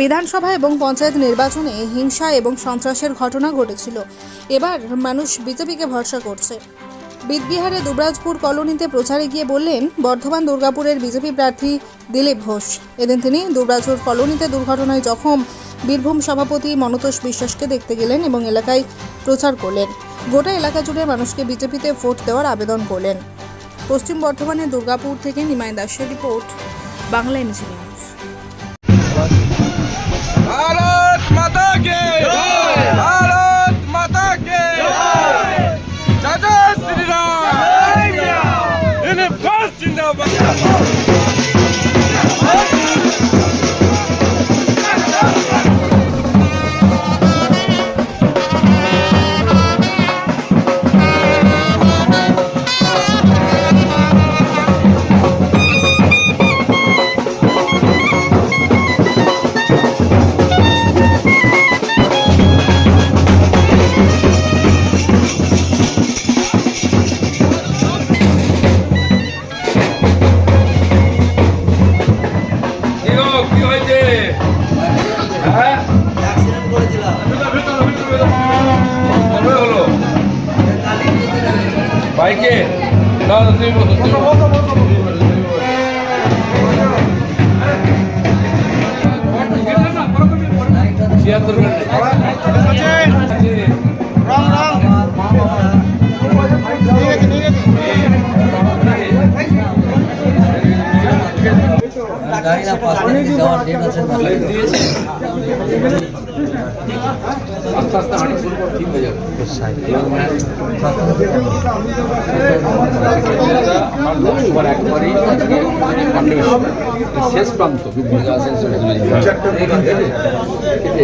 বিধানসভা এবং পঞ্চায়েত নির্বাচনে হিংসা এবং সন্ত্রাসের ঘটনা ঘটেছিল। এবার মানুষ বিজেপিকে ভরসা করছে। বিদবিহারে দুবরাজপুর কলোনিতে প্রচারে গিয়ে বললেন, বর্ধমান দুর্গাপুরের বিজেপি প্রার্থী দিলীপ ঘোষ। এদিন তিনি দুবরাজপুর কলোনিতে দুর্ঘটনায় জখম। বীরভূম সভাপতি মনতোষ বিশ্বাসকে দেখতে গেলেন এবং এলাকায় প্রচার করলেন। গোটা এলাকা জুড়ে মানুষকে বিজেপিতে ভোট দেওয়ার আবেদন করলেন। পশ্চিম বর্ধমানের দুর্গাপুর থেকে নিমাই দাসের রিপোর্ট, বাংলা এমজি বাইকে না তুমি বসো বসো। ছিয়াত্তর গাড়ি না পাঁচ তারিখে যাওয়ার ডেট আছে আস্তে আস্তে হাঁটা শুরু কর, ঠিক হয়ে যাবে। আমার লোকসভার একবারই আজকে শেষ প্রান্ত কিন্তু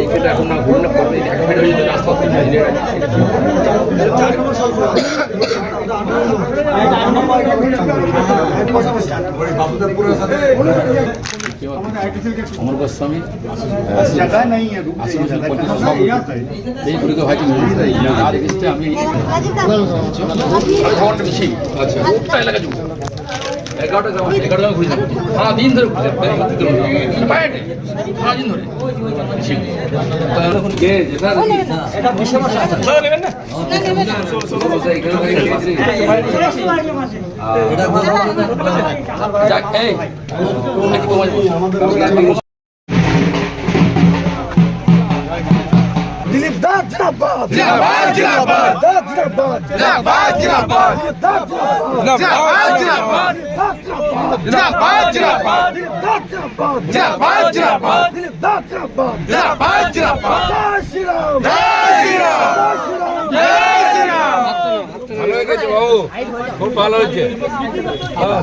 এইখানে এখন না ঘুরলে পরে এক মিনিট হয়ে যায়। অমর গোস্বামী जगह नहीं है रुकने की जगह कहाँ है? यहाँ पे এই গুলিত ভাইটি আর এগেস্টে আমি খাবারটা বেশি আচ্ছা গোটা এলাকা জুড়ে এগারোটা গ্রাম এগারোটা ঘুরে যাব। সারাদিন ধরে ঘুরে যাব পায়ে সারাদিন ধরে। যাক এই। দিলীপ দাস জিন্দাবাদ। জিন্দাবাদ জিন্দাবাদ। দাস জিন্দাবাদ। জিন্দাবাদ জিন্দাবাদ। জিন্দাবাদ। জিন্দাবাদ জিন্দাবাদ। জিন্দাবাদ জিন্দাবাদ। জিন্দাবাদ। দিলীপ দাস জিন্দাবাদ। জিন্দাবাদ জিন্দাবাদ। জয় শ্রীরাম। জয় শ্রীরাম। জয় শ্রীরাম। ভালো হয়ে গেছে বাবু। খুব ভালো হয়েছে। হ্যাঁ।